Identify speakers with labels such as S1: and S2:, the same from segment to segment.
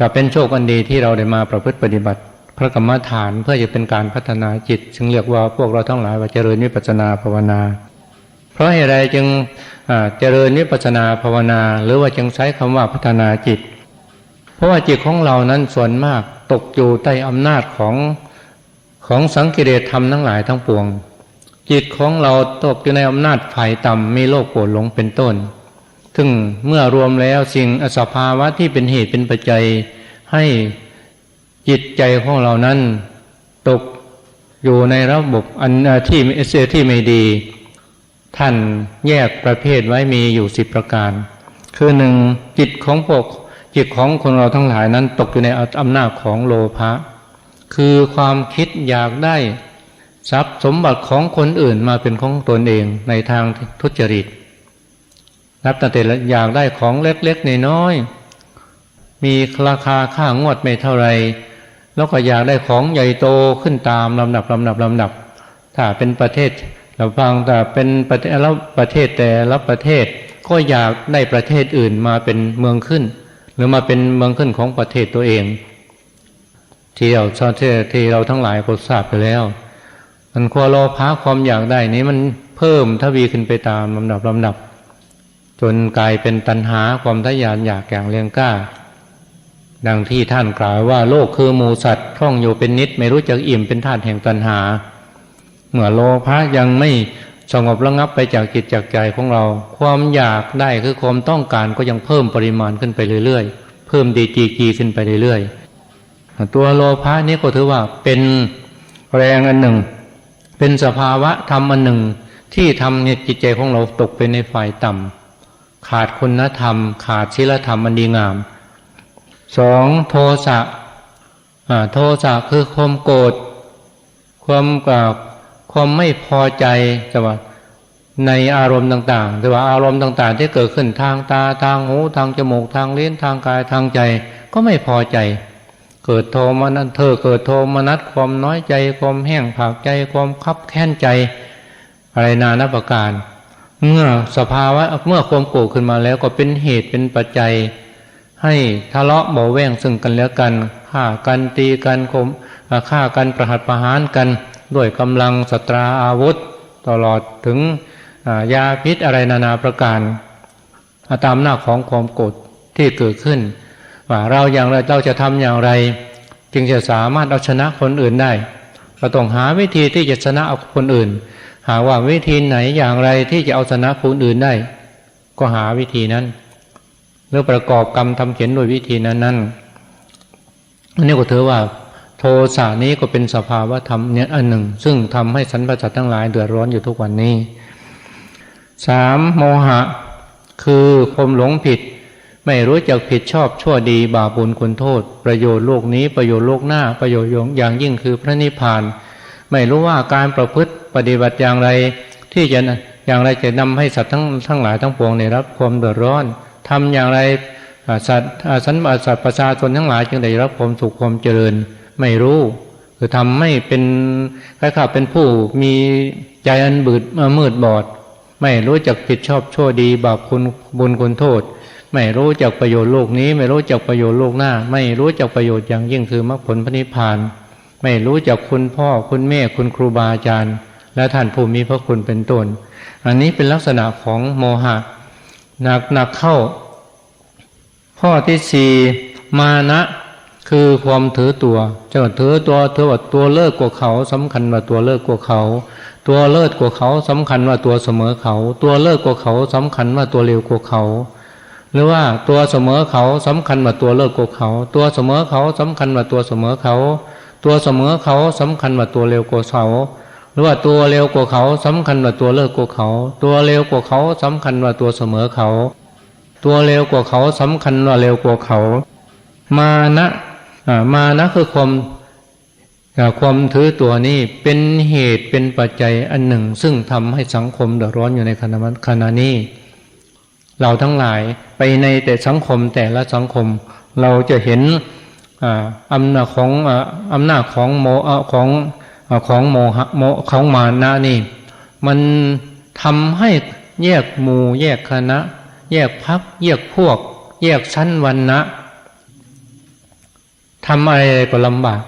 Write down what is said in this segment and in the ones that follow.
S1: จะเป็นโชคอันดีที่เราได้มาประพฤติปฏิบัติ พระกรรมฐานเพื่อจะเป็นการพัฒนาจิตจึงเรียกว่าพวกเราทั้งหลายว่าเจริญวิปัสนาภาวนา เพราะเหตุใดจึงเจริญวิปัสนาภาวนา หรือว่าจึงใช้คำว่าพัฒนาจิต เพราะว่าจิตของเรานั้นส่วนมากตกอยู่ใต้อำนาจของของสังกิเลสธรรมทั้งหลายทั้งปวง จิตของเราตกอยู่ในอำนาจฝ่ายต่ำมีโลภโกรธหลงเป็นต้น ซึ่งเมื่อรวมแล้วสิ่งอสภาวะที่เป็นเหตุเป็นปัจจัย ให้จิตใจของเรานั้น ตกอยู่ในระบบอันเอ่อที่เสียที่ไม่ดี ท่านแยกประเภทไว้มีอยู่สิบประการ คือหนึ่งจิตของพวกจิตของคนเราทั้งหลายนั้น ตกอยู่ในอำนาจของโลภะคือความคิดอยากได้ทรัพย์สมบัติของคนอื่นมาเป็นของตนเองในทางทุจริต นับตั้งแต่อยากได้ของเล็กๆน้อยๆมีราคาค่างวดไม่เท่าไร แล้วก็อยากได้ของใหญ่โตขึ้นตามลำดับลำดับลำดับ ถ้าเป็นประเทศเราฟังแต่เป็นประเทศแล้วประเทศแต่ละประเทศ ก็อยากได้ประเทศอื่นมาเป็นเมืองขึ้น หรือมาเป็นเมืองขึ้นของประเทศตัวเองที่เราชอบที่เราทั้งหลายก็ทราบไปแล้ว มันควโลภะความอยากได้นี้มันเพิ่มทวีขึ้นไปตามลำดับลำดับ จนกลายเป็นตัณหาความทะยานอยากอย่างเรียงกล้า ดังที่ท่านกล่าวว่าโลกคือหมูสัตว์ท่องอยู่เป็นนิดไม่รู้จักอิ่มเป็นธาตุแห่งตัณหา เมื่อโลภะยังไม่สงบระงับไปจากจิตจากใจของเรา ความอยากได้คือความต้องการก็ยังเพิ่มปริมาณขึ้นไปเรื่อยๆ เพิ่มดีจีกีขึ้นไปเรื่อยๆ ตัวโลภะนี้ก็ถือว่าเป็นแรงอันหนึ่ง เป็นสภาวะธรรมอันหนึ่ง ที่ทำให้จิตใจของเราตกไปในฝ่ายต่ำ ขาดคุณธรรม ขาดศีลธรรมอันดีงามสองโทสะโทสะคือความโกรธความกับความไม่พอใจแต่ว่าในอารมณ์ต่างๆ แต่ว่าอารมณ์ต่างๆ ที่เกิดขึ้นทางตาทางหูทางจมูกทางลิ้นทางกายทางใจ ก็ไม่พอใจ เกิดโทมนัสเธอเกิดโทมนัสความน้อยใจความแห้งผากใจความคับแค้นใจ อะไรนานับประการ เมื่อสภาวะเมื่อความโกรธขึ้นมาแล้วก็เป็นเหตุเป็นปัจจัย ให้ทะเลาะเบาแวงซึ่งกันและกันฆ่ากันตีกันคมฆ่ากันประหัตประหารกัน ด้วยกำลังสตราอาวุธ ตลอดถึงยาพิษอะไรนานาประการตามหน้าของความโกรธที่เกิดขึ้น ว่าเราอย่างไรเราจะทำอย่างไร จึงจะสามารถเอาชนะคนอื่นได้เราต้องหาวิธีที่จะชนะเอาคนอื่น หาว่าวิธีไหนอย่างไรที่จะเอาชนะคนอื่นได้ ก็หาวิธีนั้นหรือประกอบกรรมทำเขียนโดยวิธีนั้นนั้นอันนี้ก็ถือว่า โทสะนี้ก็เป็นสภาวะธรรมเนี่ยอันหนึ่ง ซึ่งทำให้สรรพสัตว์ทั้งหลายเดือดร้อนอยู่ทุกวันนี้สามโมหะ คือความหลงผิด ไม่รู้จักผิดชอบชั่วดีบาปบุญคุณโทษ ประโยชน์โลกนี้ประโยชน์โลกหน้าประโยชน์อย่างยิ่งคือพระนิพพาน ไม่รู้ว่าการประพฤติ ปฏิบัติอย่างไรที่จะอย่างไรจะนำให้สัตว์ทั้งทั้งหลายทั้งปวงได้รับความเดือดร้อนทำอย่างไรสัตว์สันบาสัตว์ประชาชนทั้งหลายจึงได้รับความสุขความเจริญไม่รู้คือทำไม่เป็นคล้ายๆเป็นผู้มีใจอันบืดมืดบอด ไม่รู้จักผิดชอบชั่วดีบาปคุณบุญคุณโทษ ไม่รู้จักประโยชน์โลกนี้ ไม่รู้จักประโยชน์โลกหน้า ไม่รู้จักประโยชน์อย่างยิ่งคือมรรคผลพระนิพพาน ไม่รู้จักคุณพ่อคุณแม่คุณครูบาอาจารย์ และท่านผู้มีพระคุณเป็นต้น อันนี้เป็นลักษณะของโมหะหนักหนักเข้า ข้อที่สี่มานะคือความถือตัวจะถือตัวถือว่าตัวเลิศกว่าเขาสำคัญว่าตัวเลิศกว่าเขา ตัวเลิศกว่าเขาสำคัญว่าตัวเสมอเขา ตัวเลิศกว่าเขาสำคัญว่าตัวเร็วกว่าเขา หรือว่าตัวเสมอเขาสำคัญว่าตัวเลิศกว่าเขา ตัวเสมอเขาสำคัญว่าตัวเสมอเขา ตัวเสมอเขาสำคัญว่าตัวเร็วกว่าเขา หรือว่าตัวเร็วกว่าเขาสำคัญว่าตัวเลิศกว่าเขา ตัวเร็วกว่าเขาสำคัญว่าตัวเสมอเขา ตัวเร็วกว่าเขาสำคัญว่าเร็วกว่าเขา มานะมานะคือความความถือตัวนี้เป็นเหตุเป็นปัจจัยอันหนึ่ง ซึ่งทำให้สังคมเดือดร้อนอยู่ในขณะขณะนี้ เราทั้งหลายไปในแต่สังคมแต่ละสังคม เราจะเห็นอำนาจของอำนาจของโมของ ของโมหะโมของมานะนี่ มันทำให้แยกหมู่แยกคณะ แยกพัก แยกพวก แยกชั้นวันนะทำอะไรก็ลำบาก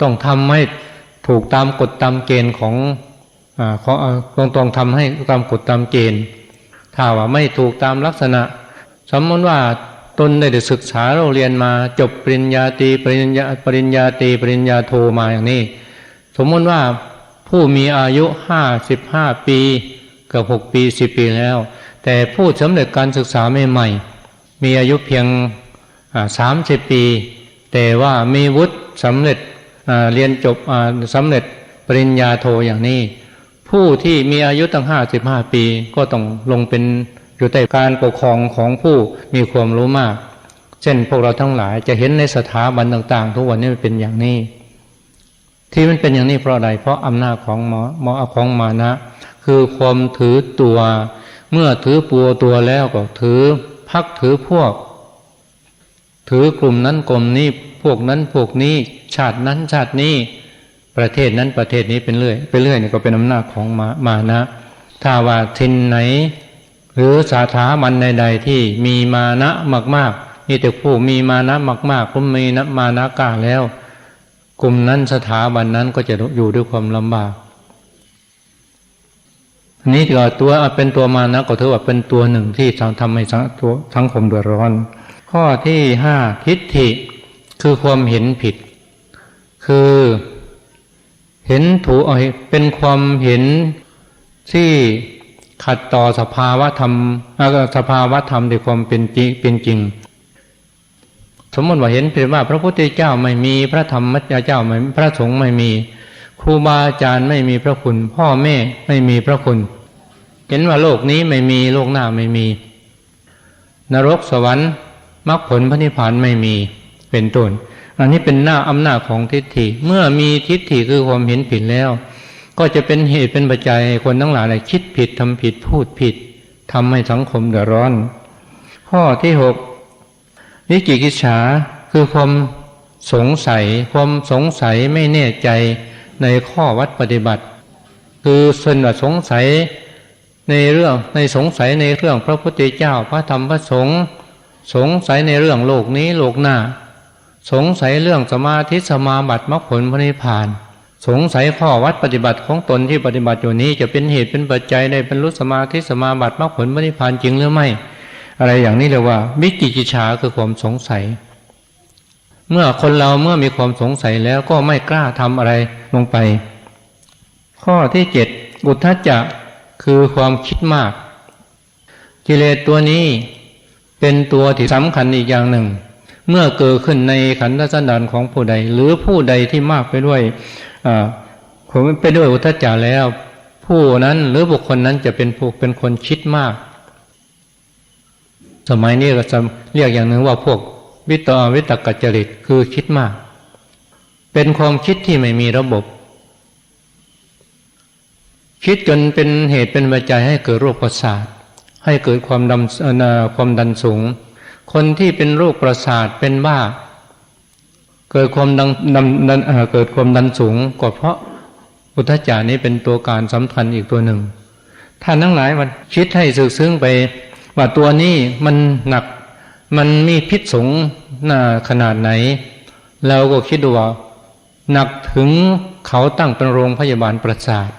S1: ต้องทำให้ถูกตามกฎตามเกณฑ์ของอ่าของต้องต้องทำให้ตามกฎตามเกณฑ์ ถ้าว่าไม่ถูกตามลักษณะ สมมติว่าตนได้ศึกษาเราเรียนมาจบปริญญาตรีปริญญาปริญญาตรีปริญญาโทมาอย่างนี้ สมมติว่าผู้มีอายุห้าสิบห้าปีกับหกปีสิบปีแล้ว แต่ผู้สำเร็จการศึกษาใหม่ๆมีอายุเพียงสามสิบปี แต่ว่ามีวุฒิสำเร็จเรียนจบสำเร็จปริญญาโทอย่างนี้ ผู้ที่มีอายุตั้งห้าสิบห้าปีก็ต้องลงเป็นอยู่ใต้การปกครองของผู้มีความรู้มาก เช่นพวกเราทั้งหลายจะเห็นในสถาบันต่าง ๆ ทุกวันนี้เป็นอย่างนี้ ที่มันเป็นอย่างนี้เพราะอะไรเพราะอำนาจของหมอหมอของมานะ คือความถือตัว เมื่อถือปัวตัวแล้วก็ถือพักถือพวก ถือกลุ่มนั้นกลุ่มนี้พวกนั้นพวกนี้ ชาตินั้นชาตินี้ประเทศนั้นประเทศนี้เป็นเรื่อยไปเรื่อยนี่ก็เป็นอำนาจของมามานะ ถ้าว่าทินไหน หรือสาขามันใด ๆ ที่มีมานะมากๆมีแต่ผู้มีมานะมากๆก็มีนะมานะกล้าแล้ว กลุ่มนั้นสถาบันนั้นก็จะอยู่ด้วยความลำบากนี่ก็ตัวเป็นตัวมานะก็ถือว่าเป็นตัวหนึ่งที่ทำให้ตัวสังคมเดือดร้อน ข้อที่ห้าทิฏฐิคือความเห็นผิด คือเห็นถูกเป็นความเห็นที่ขัดต่อสภาวะธรรมสภาวะธรรมในความเป็นจริงเป็นจริง สมมติว่าเห็นเพียงว่าพระพุทธเจ้าไม่มีพระธรรมมัจเจ้าไม่พระสงฆ์ไม่มี ครูบาอาจารย์ไม่มีพระคุณ พ่อแม่ไม่มีพระคุณ เห็นว่าโลกนี้ไม่มีโลกหน้าไม่มี นรกสวรรค์มรรคผลพระนิพพานไม่มีเป็นต้นอันนี้เป็นหน้าอำนาจของทิฏฐิเมื่อมีทิฏฐิคือความเห็นผิดแล้ว ก็จะเป็นเหตุเป็นปัจจัยคนทั้งหลายคิดผิดทำผิดพูดผิดทำให้สังคมเดือดร้อน ข้อที่หก วิจิกิจฉาคือความสงสัย ความสงสัยไม่แน่ใจในข้อวัดปฏิบัติ คือส่วนว่าสงสัยในเรื่องในสงสัยในเรื่องพระพุทธเจ้าพระธรรมพระสงฆ์สงสัยในเรื่องโลกนี้โลกหน้า สงสัยเรื่องสมาธิสมาบัติมรรคผลพระนิพพาน สงสัยข้อวัดปฏิบัติของตนที่ปฏิบัติอยู่นี้จะเป็นเหตุเป็นปัจจัยในบรรลุสมาธิสมาบัติมรรคผลพระนิพพานจริงหรือไม่ อะไรอย่างนี้เรียกว่ามิจิกิชาคือความสงสัย เมื่อคนเราเมื่อมีความสงสัยแล้วก็ไม่กล้าทำอะไรลงไป ข้อที่เจ็ดอุทธจักคือความคิดมาก กิเลสตัวนี้เป็นตัวที่สำคัญอีกอย่างหนึ่ง เมื่อเกิดขึ้นในขันธสันดานของผู้ใด หรือผู้ใดที่มากไปด้วยผมไปด้วยอุทจาแล้ว ผู้นั้นหรือบุคคลนั้นจะเป็นผู้เป็นคนคิดมาก สมัยนี้เราจะเรียกอย่างหนึ่งว่าพวกวิตอวิตกจริตคือคิดมาก เป็นความคิดที่ไม่มีระบบ คิดจนเป็นเหตุเป็นปัจจัยให้เกิดโรคประสาท ให้เกิดความดำความดันสูง คนที่เป็นโรคประสาทเป็นบ้า เกิดความดันดันเกิดความดันสูงก็เพราะอุทจานี้เป็นตัวการสำคัญอีกตัวหนึ่งท่านทั้งหลายมันคิดให้สึกซึ้งไป ว่าตัวนี้มันหนัก มันมีพิษสงขนาดไหน เราก็คิดดูว่าหนักถึงเขาตั้งเป็นโรงพยาบาลประสาท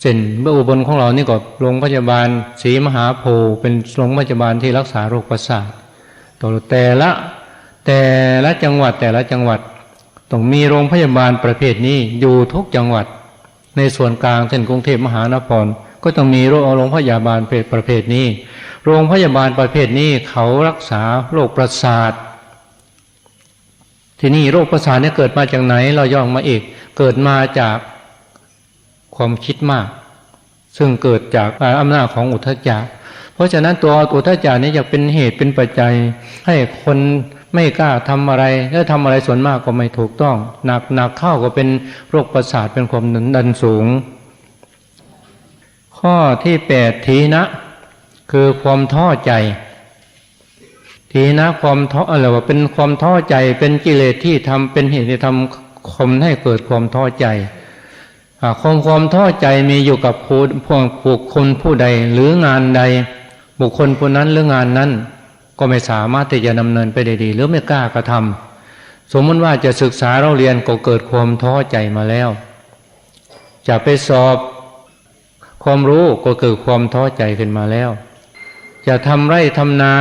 S1: เช่นเมื่ออุบลของเรานี่ก็โรงพยาบาลศรีมหาโพธิ์เป็นโรงพยาบาลที่รักษาโรคประสาทตัวแต่ละแต่ละจังหวัดแต่ละจังหวัดต้องมีโรงพยาบาลประเภทนี้อยู่ทุกจังหวัด ในส่วนกลางเช่นกรุงเทพมหานครก็ต้องมีโรงพยาบาลประเภทนี้ โรงพยาบาลประเภทนี้เขารักษาโรคประสาท ที่นี่โรคประสาทเนี่ยเกิดมาจากไหน เราย่องมาอีก เกิดมาจากความคิดมาก ซึ่งเกิดจากอำนาจของอุทธจักเพราะฉะนั้นตัวอุทธจักนี้จะเป็นเหตุเป็นปัจจัย ให้คนไม่กล้าทำอะไร แล้วทำอะไรส่วนมากก็ไม่ถูกต้อง หนักหนักเข้าก็เป็นโรคประสาทเป็นความดันสูง ข้อที่แปดทีนะ คือความท้อใจ ทีนะความท้ออะไรว่าเป็นความท้อใจเป็นกิเลสที่ทำเป็นเหตุที่ทำคมให้เกิดความท้อใจความความท้อใจมีอยู่กับผู้บุคคลผู้ใดหรืองานใด บุคคลผู้นั้นหรืองานนั้น ก็ไม่สามารถที่จะดำเนินไปได้ดี หรือไม่กล้ากระทำสมมติว่าจะศึกษาเราเรียนก็เกิดความท้อใจมาแล้ว จะไปสอบความรู้ก็เกิดความท้อใจขึ้นมาแล้ว จะทำไร่ทำนา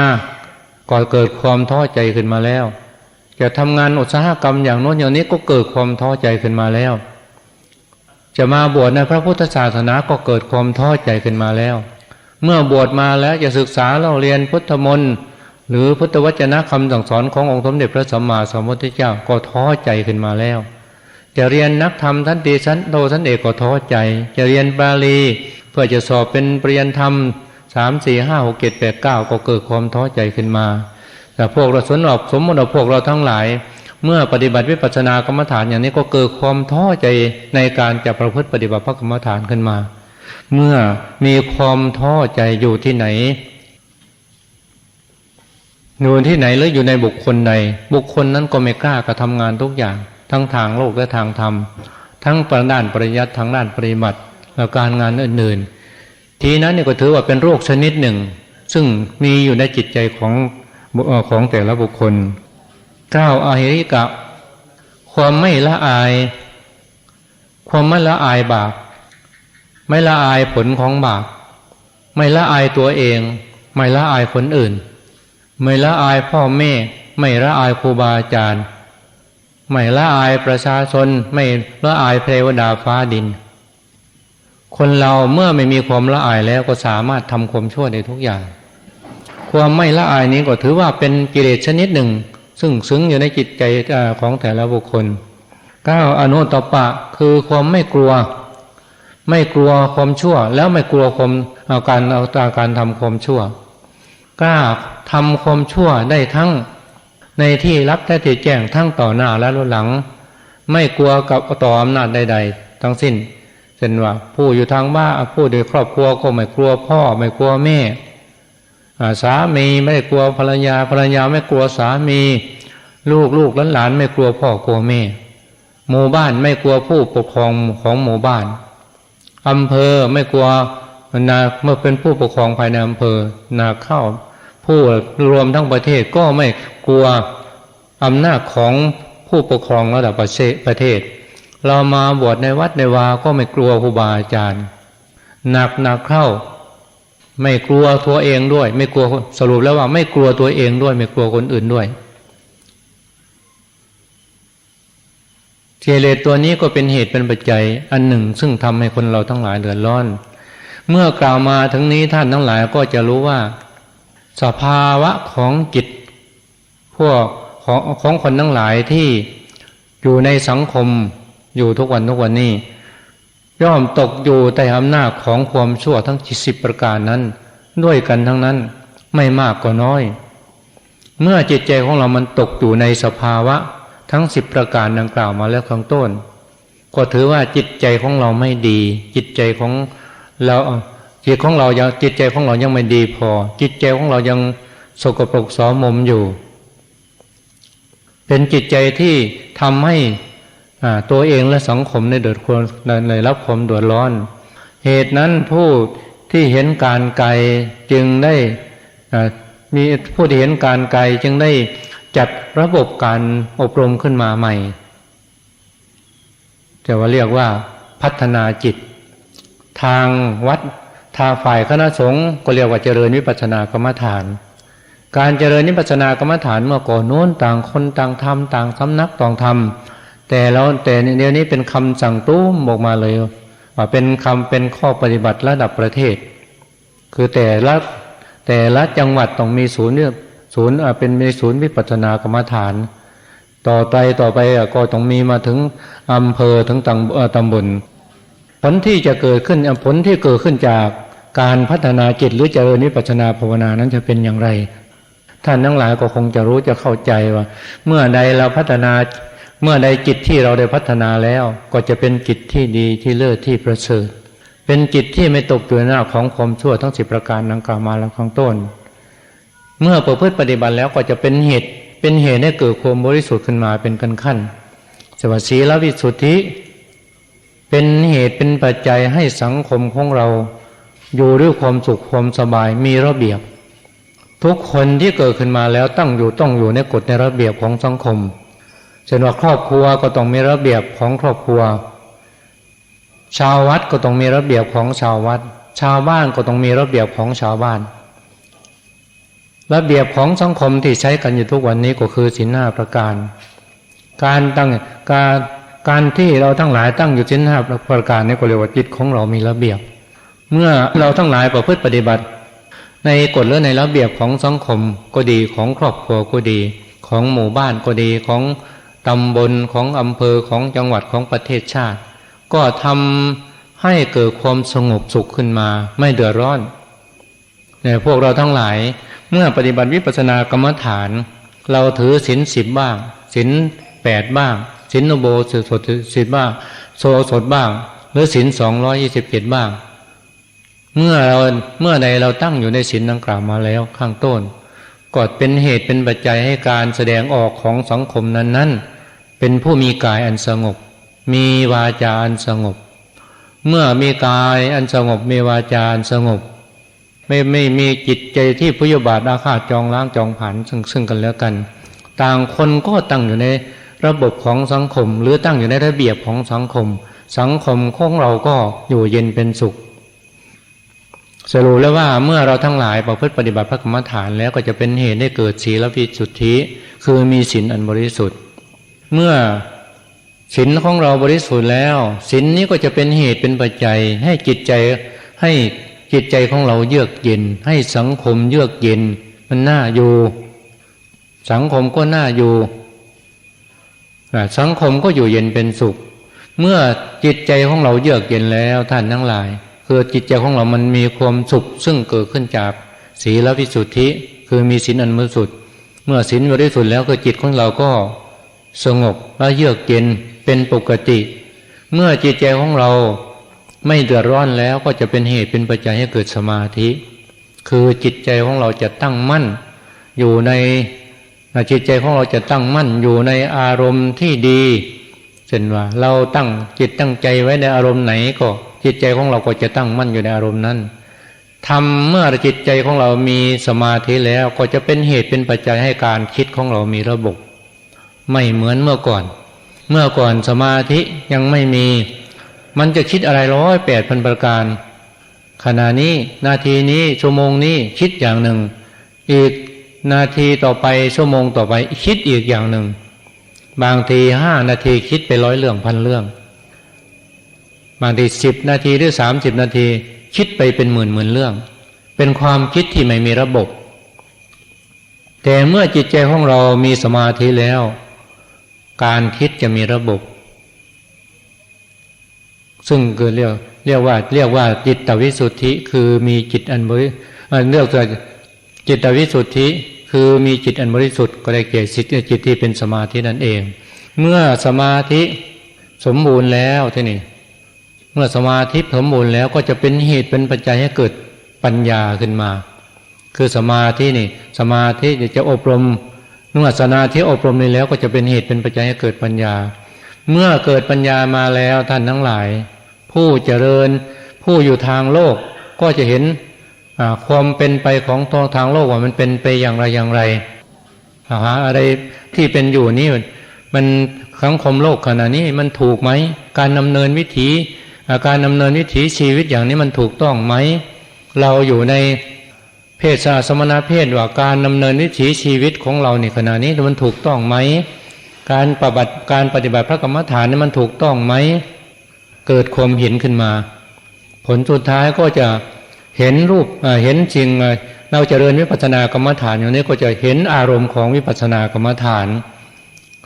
S1: ก็เกิดความท้อใจขึ้นมาแล้ว จะทำงานอุตสาหกรรมอย่างโน้นอย่างนี้ก็เกิดความท้อใจขึ้นมาแล้ว จะมาบวชในพระพุทธศาสนาก็เกิดความท้อใจขึ้นมาแล้ว เมื่อบวชมาแล้วจะศึกษาเราเรียนพุทธมนต์หรือพุทธวจนะคำสั่งสอนขององค์สมเด็จพระสัมมาสัมพุทธเจ้าก็ท้อใจขึ้นมาแล้ว จะเรียนนักธรรมทันตีชั้นโตชั้นเอกก็ท้อใจ จะเรียนบาลี เพื่อจะสอบเป็นปริญญาธรรม สามสี่ห้าหกเจ็ดแปดเก้าก็เกิดความท้อใจขึ้นมา แต่พวกเราสนอบสมมติพวกเราทั้งหลาย เมื่อปฏิบัติวิปัสสนากรรมฐานอย่างนี้ก็เกิดความท้อใจในการจะประพฤติปฏิบัติพระกรรมฐานขึ้นมา เมื่อมีความท้อใจอยู่ที่ไหนอยู่ที่ไหนหรืออยู่ในบุคคลใดบุคคลนั้นก็ไม่กล้ากระทำงานทุกอย่าง ทั้งทางโลกและทางธรรม ทั้งประด้านปริยัติทั้งด้านปริบัติและการงานอื่นๆ ทีนั้นเนี่ยก็ถือว่าเป็นโรคชนิดหนึ่ง ซึ่งมีอยู่ในจิตใจของของแต่ละบุคคลเก้าอาหิริกะ ความไม่ละอาย ความไม่ละอายบาปไม่ละอายผลของบาปไม่ละอายตัวเอง ไม่ละอายคนอื่น ไม่ละอายพ่อแม่ ไม่ละอายครูบาอาจารย์ ไม่ละอายประชาชน ไม่ละอายเทวดาฟ้าดิน คนเราเมื่อไม่มีความละอายแล้วก็สามารถทำความชั่วได้ทุกอย่าง ความไม่ละอายนี้ก็ถือว่าเป็นกิเลสชนิดหนึ่ง ซึ่งซึ้งอยู่ในจิตใจของแต่ละบุคคลก้าอนุตตปะคือความไม่กลัว ไม่กลัวความชั่ว แล้วไม่กลัวความอาการเอาตาการทำความชั่วกล้าทำความชั่วได้ทั้งในที่รับและที่แจ้งทั้งต่อหน้าและหลัง ไม่กลัวกับต่ออำนาจใด ๆ ทั้งสิ้น เช่นว่าผู้อยู่ทางบ้านผู้ในครอบครัวก็ไม่กลัวพ่อไม่กลัวแม่สามีไม่กลัวภรรยาภรรยาไม่กลัวสามี ลูกลูกหลานไม่กลัวพ่อกลัวแม่หมู่บ้านไม่กลัวผู้ปกครองของหมู่บ้านอำเภอไม่กลัวนาเมื่อเป็นผู้ปกครองภายในอำเภอนาเข้า ผู้รวมทั้งประเทศก็ไม่กลัวอำนาจของผู้ปกครองระดับประเทศ เรามาบวชในวัดในวาก็ไม่กลัวครูบาอาจารย์หนักหนักเข้า ไม่กลัวตัวเองด้วย ไม่กลัวสรุปแล้วว่าไม่กลัวตัวเองด้วย ไม่กลัวคนอื่นด้วยเจเลตตัวนี้ก็เป็นเหตุเป็นปัจจัยอันหนึ่ง ซึ่งทำให้คนเราทั้งหลายเดือดร้อน เมื่อกล่าวมาทั้งนี้ท่านทั้งหลายก็จะรู้ว่า สภาวะของจิตพวกของของคนทั้งหลายที่อยู่ในสังคม อยู่ทุกวันทุกวันนี้ ย่อมตกอยู่ใต้อำนาจของความชั่วทั้งสิบประการนั้น ด้วยกันทั้งนั้นไม่มากก็น้อย เมื่อจิตใจของเรามันตกอยู่ในสภาวะทั้งสิบประการดังกล่าวมาแล้วข้างต้น ก็ถือว่าจิตใจของเราไม่ดี จิตใจของเราจิตของเรายังจิตใจของเรายังไม่ดีพอ จิตใจของเรายังสกปรกสมมอยู่ เป็นจิตใจที่ทำให้ ตัวเองและสังคมในเดือดควรในรับความเดือดร้อน เหตุนั้นผู้ที่เห็นการไกลจึงได้มีผู้ที่เห็นการไกลจึงได้จัดระบบการอบรมขึ้นมาใหม่จะว่าเรียกว่าพัฒนาจิต ทางวัดทางฝ่ายคณะสงฆ์ก็เรียกว่าเจริญวิปัสสนากรรมฐาน การเจริญวิปัสสนากรรมฐานเมื่อก่อนโน้นต่างคนต่างทำต่างสำนักต่างทำ แต่แล้วแต่เดี๋ยวนี้เป็นคำสั่งตู้มออกมาเลยว่าเป็นคำเป็นข้อปฏิบัติระดับประเทศ คือแต่ละแต่ละจังหวัดต้องมีศูนย์เนี่ยศูนย์เป็นมีศูนย์วิปัสสนากรรมฐาน ต่อไปต่อไปก็ต้องมีมาถึงอำเภอถึงตำบลผลที่จะเกิดขึ้นผลที่เกิดขึ้นจากการพัฒนาจิตหรือเจริญนิพพานาภาวนานั้นจะเป็นอย่างไร ท่านทั้งหลายก็คงจะรู้จะเข้าใจว่า เมื่อใดเราพัฒนา เมื่อใดจิตที่เราได้พัฒนาแล้วก็จะเป็นจิตที่ดีที่เลิศที่ประเสริฐ เป็นจิตที่ไม่ตกอยู่ในหน้าของความชั่วทั้งสิบประการดังกล่าวมาแล้วข้างต้น เมื่อประพฤติปฏิบัติแล้วก็จะเป็นเหตุ เป็นเหตุให้เกิดความบริสุทธิ์ขึ้นมาเป็นกันขั้นสวัสดีลวิสุทธิ เป็นเหตุเป็นปัจจัยให้สังคมของเรา อยู่ด้วยความสุขความสบายมีระเบียบ ทุกคนที่เกิดขึ้นมาแล้วตั้งอยู่ต้องอยู่ในกฎในระเบียบของสังคม เช่นว่าครอบครัวก็ต้องมีระเบียบของครอบครัว ชาววัดก็ต้องมีระเบียบของชาววัด ชาวบ้านก็ต้องมีระเบียบของชาวบ้าน ระเบียบของสังคมที่ใช้กันอยู่ทุกวันนี้ก็คือสินห้าประการ การตั้งการการที่เราทั้งหลายตั้งอยู่สินห้าประการนี้ก็เรียกว่าจิตของเรามีระเบียบ เมื่อเราทั้งหลายประพฤติปฏิบัติ ในกฎหรือในระเบียบของสังคมก็ดีของครอบครัวก็ดี ของหมู่บ้านก็ดีของ ตำบลของอำเภอของจังหวัดของประเทศชาติ ก็ทำให้เกิดความสงบสุขขึ้นมาไม่เดือดร้อนเนี่ยพวกเราทั้งหลายเมื่อปฏิบัติวิปัสสนากรรมฐาน เราถือศีลสิบบ้างศีลแปดบ้างศีลโนโบสดสิบบ้างโซสดบ้าง หรือศีลสองร้อยี่สิบเจ็ดบ้าง เมื่อเราเมื่อใดเราตั้งอยู่ในศีลดังกล่าวมาแล้วข้างต้น ก็เป็นเหตุเป็นปัจจัยให้การแสดงออกของสังคมนั้นๆ เป็นผู้มีกายอันสงบ มีวาจาอันสงบ เมื่อมีกายอันสงบมีวาจาอันสงบ ไม่ไม่มีจิตใจที่พยาบาทอาฆาตจองล้างจองผันซึ่งซึ่งกันแล้วกัน ต่างคนก็ตั้งอยู่ในระบบของสังคม หรือตั้งอยู่ในระเบียบของสังคม สังคมของเราก็อยู่เย็นเป็นสุข สรุปแล้วว่าเมื่อเราทั้งหลายประพฤติปฏิบัติพระกรรมฐานแล้วก็จะเป็นเหตุให้เกิดศีลวิสุทธิ คือมีศีลอันบริสุทธิ์ เมื่อศีลของเราบริสุทธิ์แล้วศีลนี้ก็จะเป็นเหตุเป็นปัจจัย ให้จิตใจให้จิตใจของเราเยือกเย็น ให้สังคมเยือกเย็น มันน่าอยู่ สังคมก็น่าอยู่สังคมก็อยู่เย็นเป็นสุข เมื่อจิตใจของเราเยือกเย็นแล้วท่านทั้งหลาย คือจิตใจของเรามันมีความสุข ซึ่งเกิดขึ้นจากศีลวิสุทธิ คือมีศีลอันบริสุทธิ์เมื่อศีลบริสุทธิ์แล้วก็จิตของเราก็สงบและเยือกเย็นเป็นปกติ เมื่อจิตใจของเราไม่เดือดร้อนแล้วก็จะเป็นเหตุเป็นปัจจัยให้เกิดสมาธิ คือจิตใจของเราจะตั้งมั่น อยู่ในจิตใจของเราจะตั้งมั่นอยู่ในอารมณ์ที่ดีเช่นว่าเราตั้งจิตตั้งใจไว้ในอารมณ์ไหนก็ จิตใจของเราก็จะตั้งมั่นอยู่ในอารมณ์นั้นทำเมื่อจิตใจของเรามีสมาธิแล้วก็จะเป็นเหตุเป็นปัจจัยให้การคิดของเรามีระบบ ไม่เหมือนเมื่อก่อน เมื่อก่อนสมาธิยังไม่มี มันจะคิดอะไรร้อยแปดพันประการ ขณะนี้นาทีนี้ชั่วโมงนี้คิดอย่างหนึ่ง อีกนาทีต่อไปชั่วโมงต่อไปคิดอีกอย่างหนึ่ง บางทีห้านาทีคิดไปร้อยเรื่องพันเรื่อง บางทีสิบนาทีหรือสามสิบนาที คิดไปเป็นหมื่นหมื่นเรื่อง เป็นความคิดที่ไม่มีระบบ แต่เมื่อจิตใจของเรามีสมาธิแล้ว การคิดจะมีระบบ ซึ่งคือเรียกเรียกว่าเรียกว่าจิตวิสุทธิคือมีจิตอันบริเรียกว่าจิตวิสุทธิคือมีจิตอันบริสุทธิ์ก็ได้เกี่ยวจิตจิตที่เป็นสมาธินั่นเอง เมื่อสมาธิสมบูรณ์แล้วที่นี่ มื่อสมาธิสมบูรณ์แล้วก็จะเป็นเหตุเป็นปัจจัยให้เกิดปัญญาขึ้นมา คือสมาธินี่ สมาธิจะอบรมเมื่อสมาธิอบรมนี้แล้วก็จะเป็นเหตุเป็นปัจจัยให้เกิดปัญญา เมื่อเกิดปัญญามาแล้วท่านทั้งหลาย ผู้เจริญผู้อยู่ทางโลกก็จะเห็นความเป็นไปของทองทางโลกว่ามันเป็นไปอย่างไรอย่างไรหาอะไรที่เป็นอยู่นี่มันสังคมโลกขณะนี้มันถูกไหม การดำเนินวิถี อาการดำเนินวิถีชีวิตอย่างนี้มันถูกต้องไหม เราอยู่ในเพศสมณเพศว่าการดำเนินวิถีชีวิตของเราในขณะนี้มันถูกต้องไหม การปฏิบัติการปฏิบัติพระกรรมฐานนี่มันถูกต้องไหม เกิดความเห็นขึ้นมา ผลสุดท้ายก็จะเห็นรูปเห็นจริงเราจเจริญวิปัสสนากรรมฐานอย่างนี้ก็จะเห็นอารมณ์ของวิปัสสนากรรมฐาน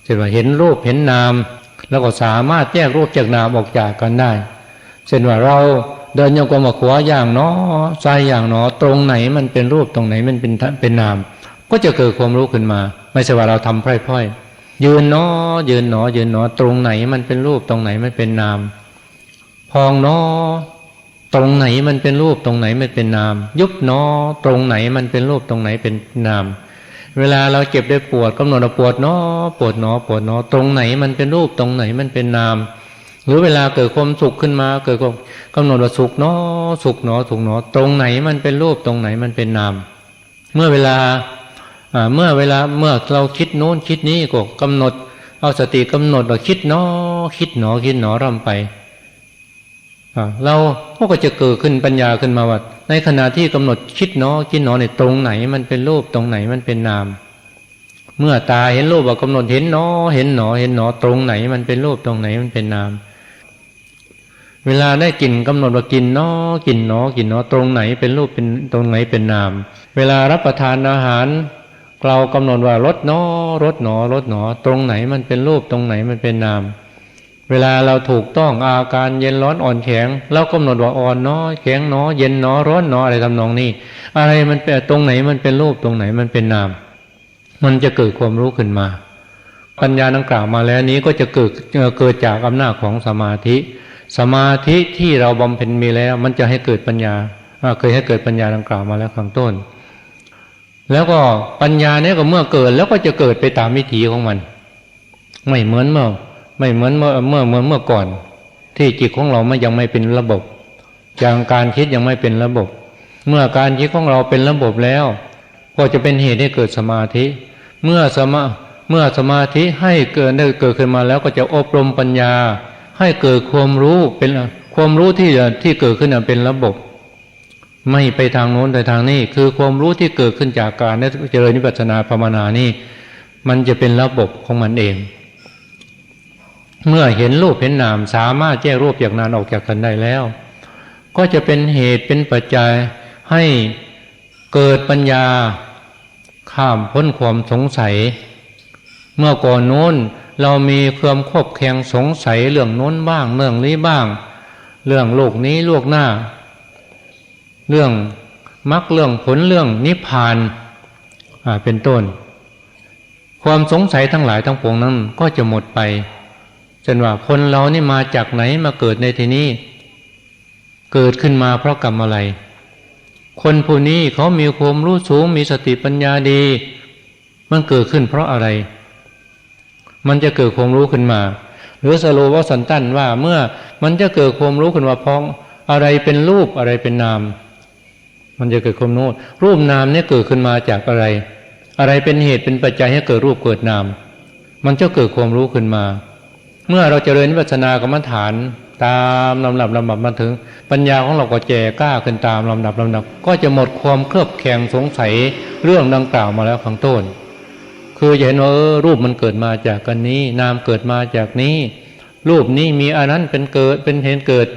S1: เช่นว่าเห็นรูปเห็นนาม แล้วก็สามารถแยกรูปจากนามออกจากกันได้ เช่นว่าเราเดินโยกมขวาอย่างเนาะซ้ายอย่างเนาะตรงไหนมันเป็นรูปตรงไหนมันเป็นเป็นนาม ก็จะเกิดความรู้ขึ้นมา ไม่ใช่ว่าเราทำพร่อยๆยืนเนาะยืนเนาะยืนเนาะตรงไหนมันเป็นรูปตรงไหนมันเป็นนาม พองเนาะตรงไหนมันเป็นรูปตรงไหนมันเป็นนาม ยุบเนาะตรงไหนมันเป็นรูปตรงไหนเป็นนาม เวลาเราเจ็บได้ปวดกำหนดปวดเนาะปวดเนาะปวดเนาะตรงไหนมันเป็นรูปตรงไหนมันเป็นนาม หรือเวลาเกิดความสุขขึ้นมา เกิดความกำหนดว่าสุขเนาะสุขเนาะสุขเนาะตรงไหนมันเป็นรูปตรงไหนมันเป็นนาม เมื่อเวลาเมื่อเวลาเมื่อเราคิดโน้นคิดนี้ก็กำหนด เอาสติกำหนดว่าคิดหนอคิดหนอคิดหนอร่ำไปเราก็จะเกิดขึ้นปัญญาขึ้นมาว่าในขณะที่กำหนดคิดหนอคิดหนอในตรงไหนมันเป็นรูปตรงไหนมันเป็นนาม เมื่อตาเห็นรูปว่ากำหนดเห็นหนอเห็นหนอเห็นหนอตรงไหนมันเป็นรูปตรงไหนมันเป็นนาม เวลาได้กลิ่นกำหนดว่ากินนอกลิ่นหนอกลิ่นหนอตรงไหนเป็นรูปเป็นตรงไหนเป็นนาม เวลารับประทานอาหาร เรากำหนดว่ารสนอรสหนอรสหนอตรงไหนมันเป็นรูปตรงไหนมันเป็นนาม เวลาเราถูกต้องอาการเย็นร้อนอ่อนแข็งเรากำหนดว่าอ่อนนอแข็งนอเย็นนอร้อนนออะไรทำนองนี้ อะไรมันเป็นตรงไหนมันเป็นรูปตรงไหนมันเป็นนาม มันจะเกิดความรู้ขึ้นมา ปัญญาดังกล่าวมาแล้วนี้ก็จะเกิดเกิดจากอำนาจของสมาธิ สมาธิที่เราบำเพ็ญมีแล้ว มันจะให้เกิดปัญญาเคยให้เกิดปัญญาดังกล่าวมาแล้วข้างต้น แล้วก็ปัญญาเนี่ยก็เมื่อเกิดแล้วก็จะเกิดไปตามวิถีของมัน ไม่เหมือนเมื่อ ไม่เหมือนเมื่อเมื่อเมื่อเมื่อก่อน ที่จิตของเราไม่ยังไม่เป็นระบบอย่างการคิดยังไม่เป็นระบบ เมื่อการคิดของเราเป็นระบบแล้ว ก็จะเป็นเหตุให้เกิดสมาธิ เมื่อสมาเมื่อสมาธิให้เกิดได้เกิดขึ้นมาแล้วก็จะอบรมปัญญา ให้เกิดความรู้เป็นความรู้ที่ที่เกิดขึ้นเป็นระบบ ไม่ไปทางโน้นไปทางนี้ คือความรู้ที่เกิดขึ้นจากการเจริญนิพพานาภาวนานี่ มันจะเป็นระบบของมันเอง เมื่อเห็นรูปเห็นนามสามารถแยกรูปจากนามออกจากกันได้แล้ว ก็จะเป็นเหตุเป็นปัจจัยให้เกิดปัญญาข้ามพ้นความสงสัย เมื่อก่อนโน้น เรามีความควบแข็งสงสัยเรื่องโน้นบ้างเรื่องนี้บ้าง เรื่องโลกนี้โลกหน้า เรื่องมรรคเรื่องผลเรื่องนิพพานเป็นต้น ความสงสัยทั้งหลายทั้งปวงนั้นก็จะหมดไปจนว่าคนเรานี่มาจากไหนมาเกิดในที่นี้ เกิดขึ้นมาเพราะกรรมอะไร คนผู้นี้เขามีความรู้สูงมีสติปัญญาดี มันเกิดขึ้นเพราะอะไร มันจะเกิดความรู้ขึ้นมา หรือสโลวสันตันว่าเมื่อมันจะเกิดความรู้ขึ้นว่าพ้องอะไรเป็นรูปอะไรเป็นนาม มันจะเกิดความโน้ตรูปนามเนี่ยเกิดขึ้นมาจากอะไร อะไรเป็นเหตุเป็นปัจจัยให้เกิดรูปเกิดนาม มันจะเกิดความรู้ขึ้นมา เมื่อเราจเจริญวิปัสสนากรรมฐานตามลำดับลำดับมาถึง ปัญญาของเราก็แจกล้าขึ้นตามลำดับลำดับ ก็จะหมดความเครือบแคลงสงสัยเรื่องดังกล่าวมาแล้วข้างต้น คือจะเห็นว่าเออรูปมันเกิดมาจากกันนี้ นามเกิดมาจากนี้ รูปนี้มีอันนั้นเป็นเกิดเป็นเหตุเกิด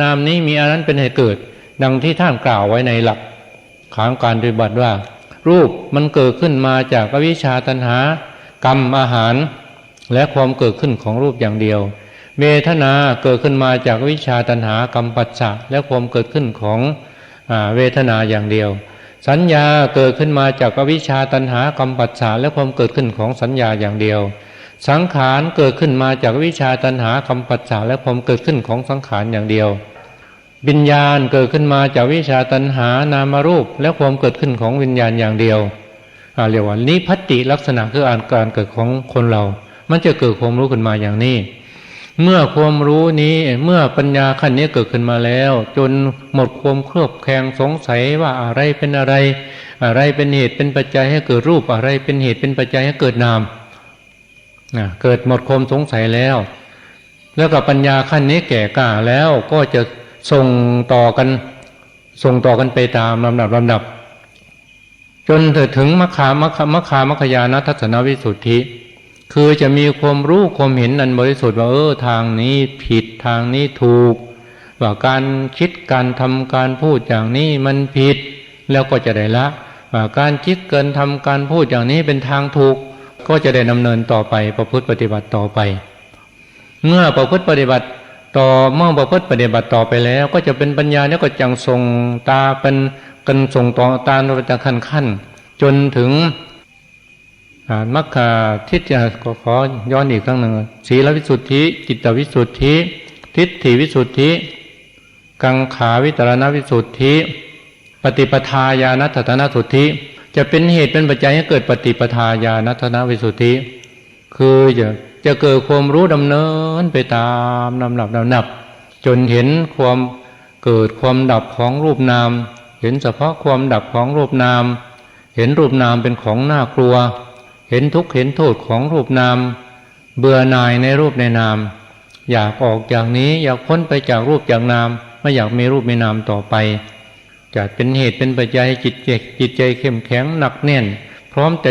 S1: นามนี้มีอันนั้นเป็นเหตุเกิด ดังที่ท่านกล่าวไว้ในหลักของการปฏิบัติว่า รูปมันเกิดขึ้นมาจากวิชาตัณหา กรรมอาหาร และความเกิดขึ้นของรูปอย่างเดียวเวทนาเกิดขึ้นมาจากวิชาตัณหากรรมปัจจะและความเกิดขึ้นของเวทนาอย่างเดียว สัญญาเกิดขึ้นมาจากวิชาตัณหากรรมปัจจะและความเกิดขึ้นของสัญญาอย่างเดียว สังขารเกิดขึ้นมาจากวิชาตัณหากรรมปัจจะและความเกิดขึ้นของสังขารอย่างเดียววิญญาณเกิดขึ้นมาจากวิชาตัณหานามรูป และความเกิดขึ้นของวิญญาณอย่างเดียวเรียกว่านิพัติลักษณะคืออาการเกิดของคนเรา มันจะเกิดความรู้ขึ้นมาอย่างนี้ เมื่อความรู้นี้เมื่อปัญญาขั้นนี้เกิดขึ้นมาแล้ว จนหมดความเครือบแคลงสงสัยว่าอะไรเป็นอะไร อะไรเป็นเหตุเป็นปัจจัยให้เกิดรูปอะไรเป็นเหตุเป็นปัจจัยให้เกิดนามเกิดหมดความสงสัยแล้ว แล้วกับปัญญาขั้นนี้แก่กล้าแล้วก็จะส่งต่อกันส่งต่อกันไปตามลำดับลำดับ จนถึงมัคามัคามัคามัคยานัทัศนวิสุทธิ คือจะมีความรู้ความเห็นอันบริสุทธิ์ว่าเออทางนี้ผิดทางนี้ถูก ว่าการคิดการทำการพูดอย่างนี้มันผิด แล้วก็จะได้ละว่าการคิดเกินทำการพูดอย่างนี้เป็นทางถูก ก็จะได้ดำเนินต่อไปประพฤติปฏิบัติต่อไป เมื่อประพฤติปฏิบัติต่อเมื่อประพฤติปฏิบัติต่อไปแล้ว ก็จะเป็นปัญญาเนี่ยก็จังทรงตาเป็นกันทรงต่อตาโดยขั้นขั้นจนถึง มัคคาทิฏฐิก็ขอย้อนอีกครั้งหนึ่งศีลวิสุทธิ จิตวิสุทธิ ทิฏฐิวิสุทธิ กังขาวิตรณวิสุทธิ ปฏิปทาญาณทัตนสุทธิ จะเป็นเหตุเป็นปัจจัยให้เกิดปฏิปทาญาณทัตนวิสุทธิ คือจะจะเกิดความรู้ดำเนินไปตามลำดับลำดับ จนเห็นความเกิดความดับของรูปนาม เห็นเฉพาะความดับของรูปนาม เห็นรูปนามเป็นของน่ากลัว เห็นทุกข์เห็นโทษของรูปนาม เบื่อหน่ายในรูปในนาม อยากออกจากนี้อยากพ้นไปจากรูปจากนาม ไม่อยากมีรูปมีนามต่อไปจะเป็นเหตุเป็นปัจจัยให้จิตเจกจิตใจเข้มแข็งหนักแน่น พร้อมแต่